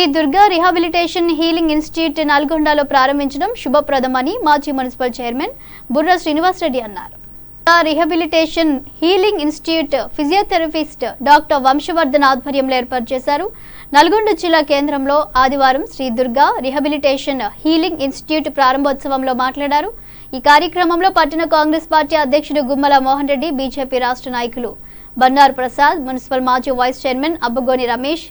Sri Durga rehabilitation healing institute నల్గొండలో ప్రారంభించడం శుభప్రదమని మాజీ మున్సిపల్ చైర్మన్ బుర్ర శ్రీనివాసరెడ్డి అన్నారు. Rehabilitation healing institute physiotherapist doctor Vamshavardhan ఆధ్వర్యంలో ఏర్పాటు చేశారు. నల్గొండ జిల్లా కేంద్రంలో ఆదివారం Sri Durga rehabilitation healing institute ప్రారంభోత్సవంలో మాట్లాడారు. ఈ కార్యక్రమంలో పట్టణ కాంగ్రెస్ పార్టీ అధ్యక్షుడు గుమ్మల మోహన్ రెడ్డి బీజేపీ రాష్ట్ర నాయకులు బండారు ప్రసాద్ మున్సిపల్ మాజీ vice chairman Abbagoni Ramesh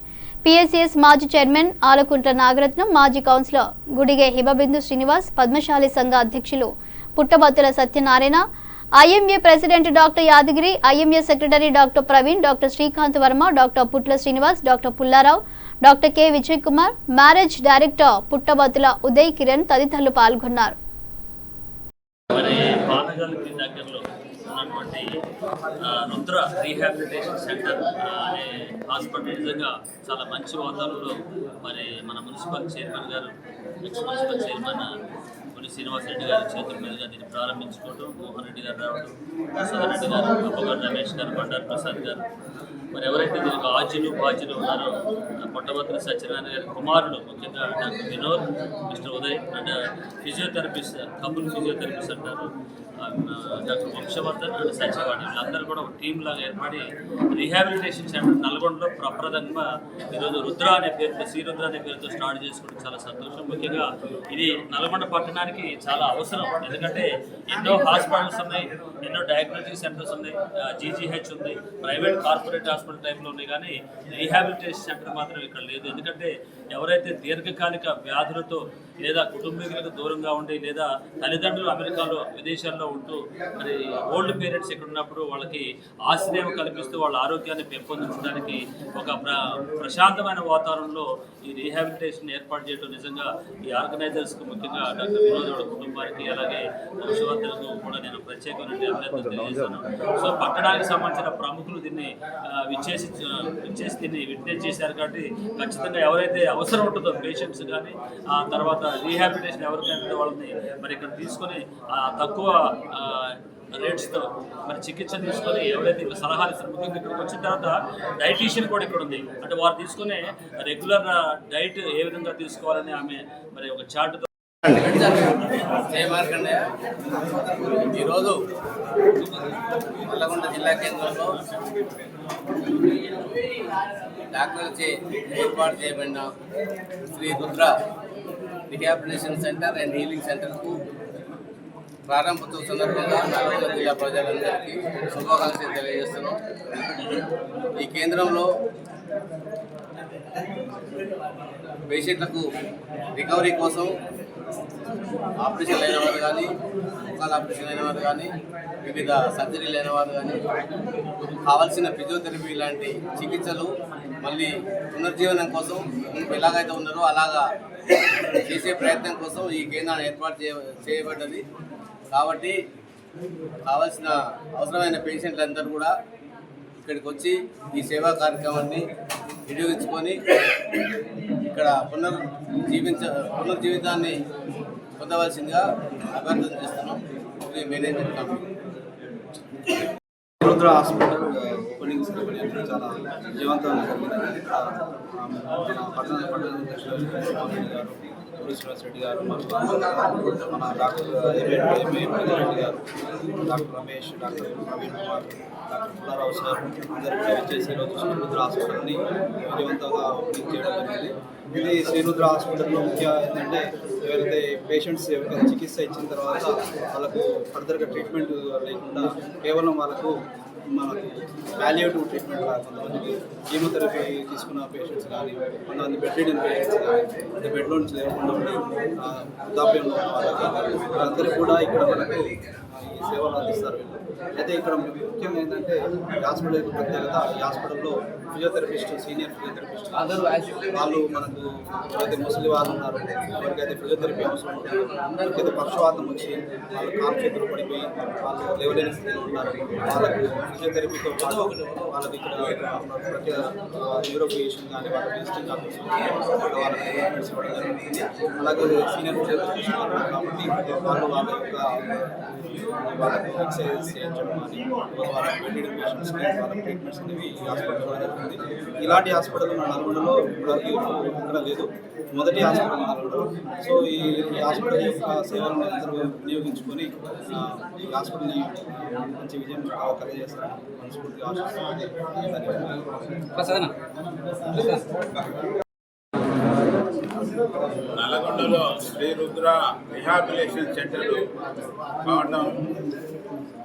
PSCS మాజీ చైర్మన్ ఆలకుంట్ల నాగరత్నం మాజీ కౌన్సిలర్ గుడిగే హిమబిందు శ్రీనివాస్ పద్మశాలి సంఘ అధ్యక్షులు Puttabathula Satyanarayana IMA president doctor Yadagiri IMA secretary doctor Praveen doctor Srikanth Varma doctor Putla Srinivas doctor Pullarao doctor K Vijay Kumar marriage director Puttabathula Uday Kiran తదితరులు పాల్గొన్నారు. ఉన్నటువంటి Rudra rehabilitation centre అనే hospital నిజంగా చాలా మంచి వాతావరణంలో మరి మన మున్సిపల్ చైర్మన్ గారు ex municipal chairman Puli Srinivasareddy గారి చేతుల మీదుగా దీన్ని ప్రారంభించుకోవడం మోహన్ రెడ్డి గారు రావడం ప్రసాద్ రెడ్డి గారు అబ్బగారు రమేష్ గారు బండారు ప్రసాద్ గారు మరి ఎవరైతే దీనికి ఆజులు బాధ్యులు ఉన్నారో మొట్టమొదటి సత్యనారాయణ గారి కుమారుడు ముఖ్యంగా doctor Vinod mister Uday and physiotherapist couple physiotherapist అంటారు. డాక్టర్ వంశవర్ధన్ అండ్ సత్యవాణి వీళ్ళందరూ కూడా ఒక టీం లాగా ఏర్పడి రీహాబిలిటేషన్ సెంటర్ నల్గొండలో ప్రప్రదంగా ఈరోజు రుద్ర అనే పేరుతో శ్రీరుద్ర అనే పేరుతో స్టార్ట్ చేసుకోవడం చాలా సంతోషం. ముఖ్యంగా ఇది నల్గొండ పట్టణానికి చాలా అవసరం. ఎందుకంటే ఎన్నో హాస్పిటల్స్ ఉన్నాయి ఎన్నో డయాగ్నోస్టిక్ సెంటర్స్ ఉన్నాయి జీజీహెచ్ ఉంది ప్రైవేట్ కార్పొరేట్ హాస్పిటల్ టైప్లో ఉన్నాయి కానీ రీహాబిలిటేషన్ సెంటర్ మాత్రం ఇక్కడ లేదు. ఎందుకంటే ఎవరైతే దీర్ఘకాలిక వ్యాధులతో లేదా కుటుంబీకులకు దూరంగా ఉండి లేదా తల్లిదండ్రులు అమెరికాలో విదేశాల్లో ఉంటూ మరి ఓల్డ్ పేరెంట్స్ ఇక్కడ ఉన్నప్పుడు వాళ్ళకి ఆశ్రయం కల్పిస్తూ వాళ్ళ ఆరోగ్యాన్ని పెంపొందించడానికి ఒక ప్ర ప్రశాంతమైన వాతావరణంలో ఈ రీహాబిలిటేషన్ ఏర్పాటు చేయడం నిజంగా ఈ ఆర్గనైజర్స్కి ముఖ్యంగా డాక్టర్ వినోద్ వాళ్ళ కుటుంబానికి అలాగే వంశవర్ధనకు కూడా నేను ప్రత్యేకమైన అభినందనలు తెలియజేస్తాను సో పట్టణానికి సంబంధించిన ప్రముఖులు దీన్ని విచ్చేసి విచ్చేసి దీన్ని విట్నెస్ చేశారు కాబట్టి ఖచ్చితంగా ఎవరైతే అవసరం ఉంటుందో పేషెంట్స్ కానీ ఆ తర్వాత రీహాబిలిటేషన్ ఎవరికైనా వాళ్ళని మరి ఇక్కడ తీసుకొని తక్కువ రేట్స్తో మరి చికిత్స తీసుకొని ఎవరైతే సలహాలు ఇస్తారు ముఖ్యంగా ఇక్కడికి వచ్చిన తర్వాత డైటీషియన్ కూడా ఇక్కడ ఉంది. అంటే వారు తీసుకునే రెగ్యులర్ డైట్ ఏ విధంగా తీసుకోవాలని ఆమె మరి ఒక చార్ట్తో ఈరోజు నల్లగొండ జిల్లా కేంద్రంలో డాక్టర్లచే ఏర్పాటు చేయబడిన Shri Rudra rehabilitation centre and healing సెంటర్కు ప్రారంభోత్సవ సందర్భంగా నల్గొండ జిల్లా ప్రజలందరికీ శుభాకాంక్షలు తెలియజేస్తున్నాం. ఈ కేంద్రంలో పేషెంట్లకు రికవరీ కోసం ఆపరేషన్ అయిన వారు కానీ ముఖాల ఆపరేషన్ అయిన వారు కానీ వివిధ సర్జరీలు అయిన వారు కానీ కావాల్సిన ఫిజియోథెరపీ లాంటి చికిత్సలు మళ్ళీ పునర్జీవనం కోసం ఎలాగైతే ఉన్నారో అలాగా చేసే ప్రయత్నం కోసం ఈ కేంద్రాన్ని ఏర్పాటు చేయ చేయబడ్డది. కాబట్టి కావాల్సిన అవసరమైన పేషెంట్లందరూ కూడా ఇక్కడికి వచ్చి ఈ సేవా కార్యక్రమాన్ని వినియోగించుకొని ఇక్కడ పునర్ జీవించ పునర్జీవితాన్ని పొందవలసిందిగా అభ్యర్థన చేస్తున్నాం. ఇది management committee Rudra hospital opening celebration చాలా జీవంతంగా జరిగింది. పట్టణ పట్టణ గారు పూరి శ్రీనివాస్ రెడ్డి గారు మన doctor M A Reddy garu doctor Ramesh doctor Praveen Kumar doctor Pullarao sir అందరికీ కూడా వచ్చేసి ఈరోజు శ్రీరుద్ర హాస్పిటల్ని విజయవంతంగా ఓపెనింగ్ చేయడం జరిగింది. ఇది శ్రీరుద్ర హాస్పిటల్లో ముఖ్య ఏంటంటే ఎవరైతే పేషెంట్స్ ఎవరికైనా చికిత్స ఇచ్చిన తర్వాత వాళ్ళకు ఫర్దర్గా ట్రీట్మెంట్ లేకుండా కేవలం వాళ్ళకు మనకు వాల్యుయేటివ్ ట్రీట్మెంట్ లాగా కీమోథెరపీ తీసుకున్న పేషెంట్స్ కానీ కొంతమంది బెడ్ రిడన్ పేషెంట్స్ కానీ అంటే బెడ్లో నుంచి లేకుండా ఉండి ఆ, వృద్ధాప్యంలో ఉన్న వాళ్ళకి వాళ్ళందరికీ కూడా ఇక్కడ మనకి సేవలు అందిస్తారు అయితే ఇక్కడ ముఖ్యంగా ఏంటంటే హాస్పిటల్ యొక్క ప్రత్యేకత ఈ హాస్పిటల్లో ఫిజియోథెరపిస్ట్ సీనియర్ ఫిజియోథెరపిస్ట్ వాళ్ళు మనకు ఎవరైతే ముసలి వాళ్ళు ఉన్నారో ఎవరికైతే ఫిజియోథెరపీ అవసరం ఉంటుందో ఎవరికైతే పక్షవాతం వచ్చి వాళ్ళు కాలు చేతులు పడిపోయి వాళ్ళు లేవలేని స్థితిలో ఉన్నారు వాళ్ళకు ఫిజియోథెరపీతో పాటు వాళ్ళకి ఇక్కడ ఫిజిషియన్ కానీ వాళ్ళ విజిటింగ్ డాక్టర్స్ వాళ్ళకి అలాగే సీనియర్ ఫిజియోథెరపిస్ట్ కాబట్టి వాళ్ళు వాళ్ళ యొక్క వాళ్ళకి ఎక్సర్సైజ్ చేయించడం కానీ ట్రీట్మెంట్స్ అనేవి ఈ జరుగుతుంది. ఇలాంటి హాస్పిటల్ మన నల్గొండలో ఇప్పుడు ఇక్కడ లేదు. మొదటి హాస్పిటల్ నల్గొండలో. సో ఈ హాస్పిటల్ యొక్క సేవలను అందరూ వినియోగించుకొని ఈ హాస్పిటల్ని మంచి విజయం కలగజేస్తారని మనస్ఫూర్తిగా ఆశిస్తున్నాను. నల్లగొండలో శ్రీ రుద్ర రిహాబిలేషన్ సెంటర్ కావడం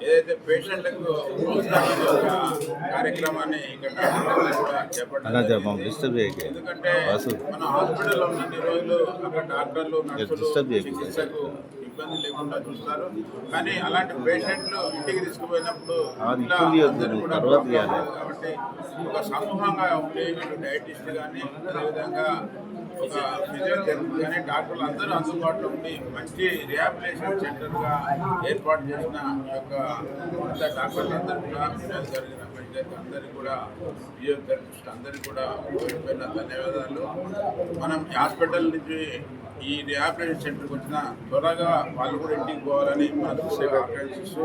ఏదైతే పేషెంట్లకు కార్యక్రమాన్ని. ఎందుకంటే మన హాస్పిటల్లో ఉన్నన్ని రోజులు అక్కడ డాక్టర్లు నర్సులు చికిత్సకు ఇబ్బంది లేకుండా చూస్తారు. కానీ అలాంటి పేషెంట్లు ఇంటికి తీసుకుపోయినప్పుడు కాబట్టి ఒక సమూహంగా ఉండే డైటిస్ట్ కానీ అదేవిధంగా ఒక ఫిజియోథెరపీ కానీ డాక్టర్లు అందరూ అందుబాటులో ఉండి మంచి రిహాబిలేషన్ సెంటర్గా ఏర్పాటు చేసిన ఈ యొక్క డాక్టర్లు అందరూ కూడా మేలు జరిగిన మెడికల్ అందరికీ కూడా ఫిజియోథెరపిస్ట్ అందరికీ కూడా పేరుపైన ధన్యవాదాలు. మనం హాస్పిటల్ నుంచి ఈ రిహాబిలిటేషన్ సెంటర్కి వచ్చిన త్వరగా వాళ్ళు కూడా ఇంటికి పోవాలని మనకు ఆకాంక్షిస్తూ